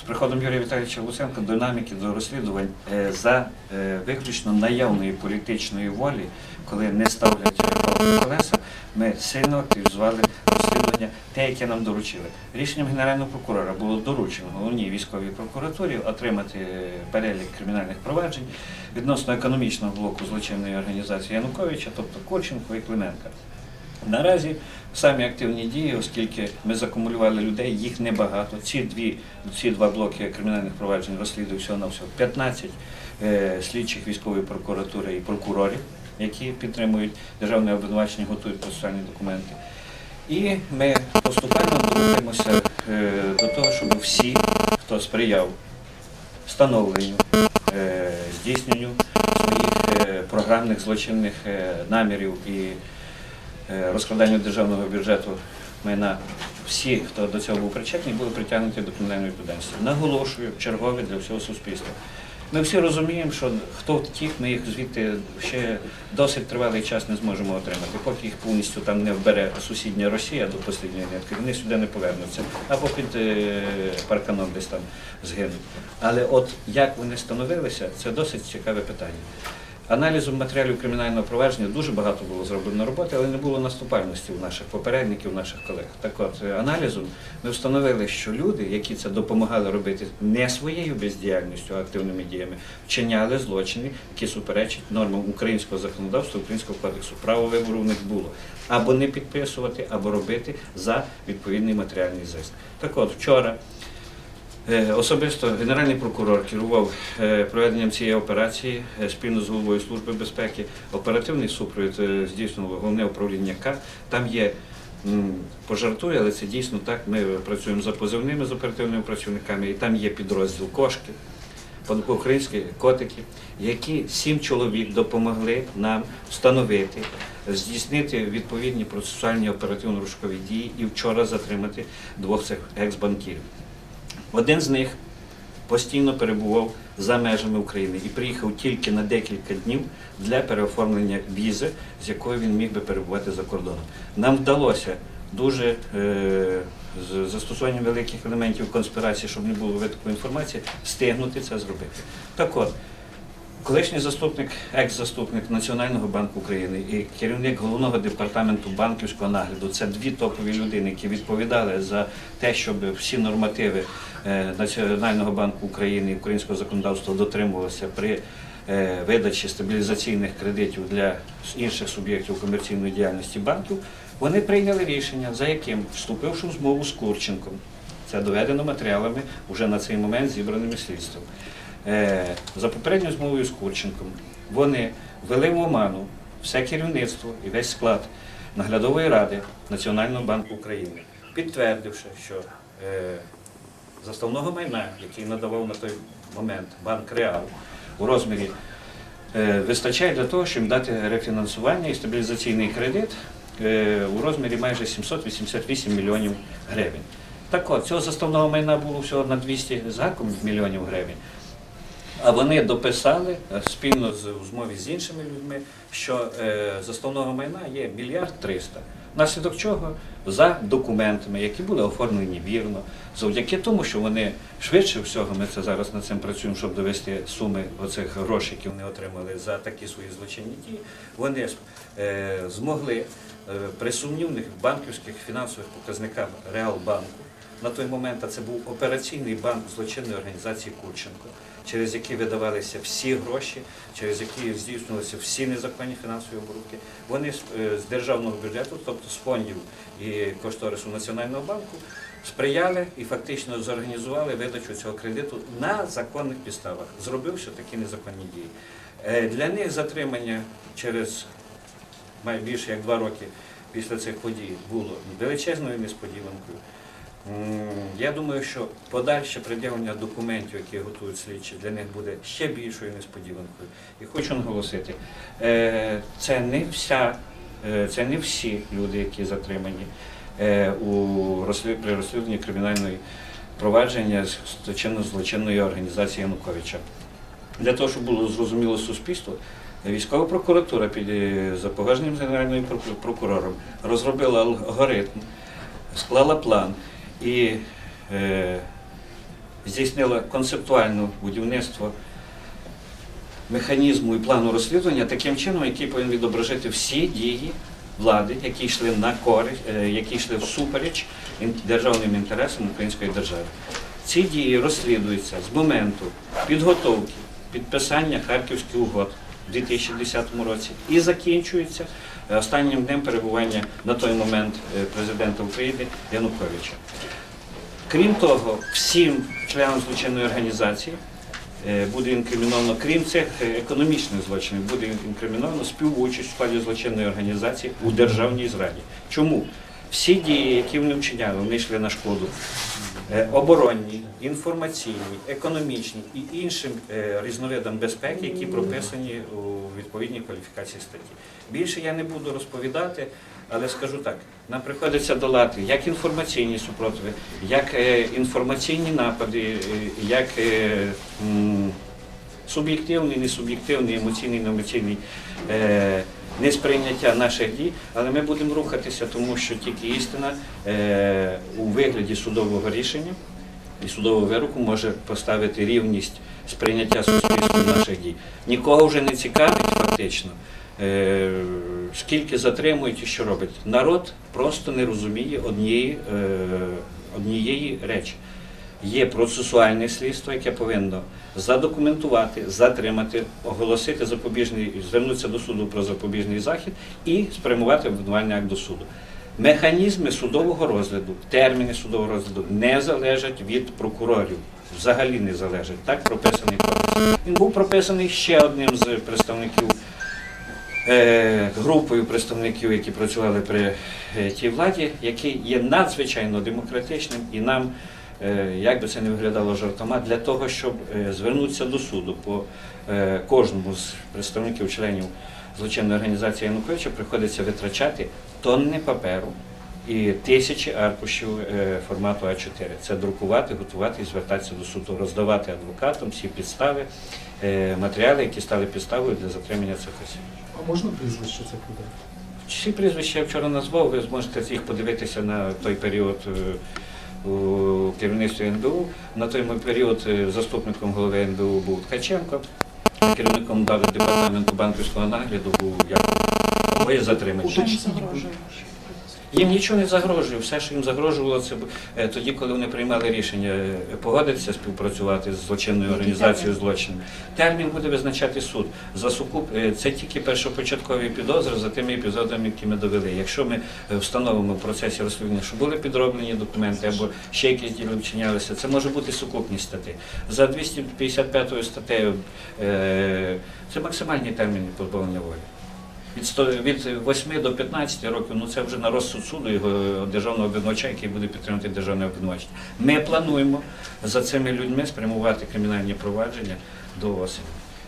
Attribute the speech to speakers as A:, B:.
A: З приходом Юрія Віталійовича Луценка динаміки до розслідувань е, за е, виключно наявної політичної волі, коли не ставлять колеса, ми сильно активізували розслідування, те, яке нам доручили. Рішенням генерального прокурора було доручено головній військовій прокуратурі отримати е, перелік кримінальних проваджень відносно економічного блоку злочинної організації Януковича, тобто Курченко і Клименка. Наразі самі активні дії, оскільки ми закумулювали людей, їх небагато. Ці дві ці два блоки кримінальних проваджень розслідують всього на всього 15 е, слідчих військової прокуратури і прокурорів, які підтримують державне обвинувачення, готують процесуальні документи. І ми поступально рухаємося е, до того, щоб всі, хто сприяв встановленню, е, здійсненню своїх е, програмних злочинних намірів і розкраданню державного бюджету майна, всі, хто до цього був причетний, були притягнуті до кримінальної відповідальності. Наголошую, чергове для всього суспільства. Ми всі розуміємо, що хто втік, ми їх звідти ще досить тривалий час не зможемо отримати. Поки їх повністю там не вбере сусідня Росія до останньої нитки, вони сюди не повернуться. Або під е, парканом десь там згинуть. Але от як вони становилися, це досить цікаве питання. Аналізом матеріалів кримінального провадження дуже багато було зроблено роботи, але не було наступальності у наших попередників, наших колег. Так от, е, аналізом ми встановили, що люди, які це допомагали робити не своєю бездіяльністю, а активними діями, вчиняли злочини, які суперечать нормам українського законодавства, українського кодексу. Право вибору в них було або не підписувати, або робити за відповідний матеріальний зиск. Так от, вчора. Е, Особисто генеральний прокурор керував е, проведенням цієї операції е, спільно з головою служби безпеки. Оперативний супровід е, головне управління К. Там є м, пожартую, але це дійсно так. Ми працюємо за позивними з оперативними працівниками, і там є підрозділ кошки, по-українськи котики, які сім чоловік допомогли нам встановити, здійснити відповідні процесуальні оперативно-рушкові дії і вчора затримати двох цих екс-банкірів. Один з них постійно перебував за межами України і приїхав тільки на декілька днів для переоформлення візи, з якою він міг би перебувати за кордоном. Нам вдалося дуже е, з застосуванням великих елементів конспірації, щоб не було витоку інформації, встигнути це зробити. Так от, Колишній заступник, екс-заступник Національного банку України і керівник головного департаменту банківського нагляду це дві топові людини, які відповідали за те, щоб всі нормативи е, Національного банку України і українського законодавства дотримувалися при е, видачі стабілізаційних кредитів для інших суб'єктів комерційної діяльності банків. Вони прийняли рішення, за яким, вступивши в змову з Курченком, це доведено матеріалами вже на цей момент зібраними слідством. Е, За попередньою змовою з Курченком вони ввели в оману все керівництво і весь склад наглядової ради Національного банку України, підтвердивши, що е, заставного майна, який надавав на той момент банк Реал у розмірі, е, вистачає для того, щоб дати рефінансування і стабілізаційний кредит у розмірі майже 788 мільйонів гривень. Так от, цього заставного майна було всього на 200 з гаком мільйонів гривень. А вони дописали е, спільно з у змові з іншими людьми, що е, заставного майна є мільярд триста. Внаслідок чого за документами, які були оформлені вірно, завдяки тому, що вони швидше всього, ми це зараз над цим працюємо, щоб довести суми оцих грошей, які вони отримали за такі свої злочинні дії, вони е, змогли при сумнівних банківських фінансових показниках Реалбанку на той момент, це був операційний банк злочинної організації Курченко, через який видавалися всі гроші, через які здійснювалися всі незаконні фінансові оборудки. Вони з, е, державного бюджету, тобто з фондів і кошторису Національного банку, сприяли і фактично зорганізували видачу цього кредиту на законних підставах, зробивши такі незаконні дії. Е, Для них затримання через май- більше як два роки після цих подій було величезною несподіванкою. Я думаю, що подальше пред'явлення документів, які готують слідчі, для них буде ще більшою несподіванкою. І хочу наголосити, е, це не вся, е, це не всі люди, які затримані е, у при розслідуванні кримінальної провадження з злочинно злочинної організації Януковича. Для того, щоб було зрозуміло суспільство, військова прокуратура під е, за з генеральним прокурором розробила алгоритм, склала план і е, здійснила концептуальне будівництво механізму і плану розслідування таким чином, який повинен відображати всі дії влади, які йшли на користь, е, які йшли всупереч державним інтересам української держави. Ці дії розслідуються з моменту підготовки, підписання Харківських угод у 2010 році і закінчуються е, останнім днем перебування на той момент е, президента України Януковича. Крім того, всім членам злочинної організації е, буде інкриміновано, крім цих економічних злочинів, буде інкриміновано співучасть у складі злочинної організації у державній зраді. Чому? Всі дії, які вони вчиняли, вони йшли на шкоду е, оборонній, інформаційній, економічній і іншим е, різновидам безпеки, які прописані у відповідній кваліфікації статті. Більше я не буду розповідати, але скажу так: нам приходиться долати як інформаційні супротиви, як е, інформаційні напади, як суб'єктивний, несуб'єктивний, емоційний, неемоційний несприйняття наших дій, але ми будемо рухатися, тому що тільки істина е, у вигляді судового рішення і судового вироку може поставити рівність сприйняття суспільством наших дій. Нікого вже не цікавить фактично. е, Скільки затримують і що робить. Народ просто не розуміє однієї, е, однієї речі. Є процесуальне слідство, яке повинно задокументувати, затримати, оголосити запобіжний, звернутися до суду про запобіжний захід і спрямувати обвинувальний акт до суду. Механізми судового розгляду, терміни судового розгляду не залежать від прокурорів. Взагалі не залежать. Так прописаний кодекс. Він був прописаний ще одним з представників е, групою представників, які працювали при е, тій владі, який є надзвичайно демократичним і нам, як би це не виглядало жартома, для того, щоб е, звернутися до суду по е, кожному з представників членів злочинної організації Януковича приходиться витрачати тонни паперу. І тисячі аркушів е, формату А4. Це друкувати, готувати і звертатися до суду, роздавати адвокатам всі підстави, е, матеріали, які стали підставою для затримання цих осіб.
B: А можна прізвище цих людей?
A: Всі прізвища я вчора назвав, ви зможете їх подивитися на той період е, у керівництві НБУ. На той період е, заступником голови НБУ був Ткаченко, керівником департаменту банківського нагляду був Яков. Обоє затримані. Їм нічого не загрожує. Все, що їм загрожувало, це е, тоді, коли вони приймали рішення е, погодитися співпрацювати з злочинною організацією злочину. Термін буде визначати суд. За сукуп е, це тільки першопочаткові підозри за тими епізодами, які ми довели. Якщо ми встановимо в процесі розслідування, що були підроблені документи або ще якісь дії вчинялися, це може бути сукупність статей. За 255 статтею це максимальні терміни позбавлення волі. Від, 100, від 8 до 15 років, ну це вже на розсуд суду його державного обвинувача, який буде підтримувати державне обвинувачення. Ми плануємо за цими людьми спрямувати кримінальні провадження до осені.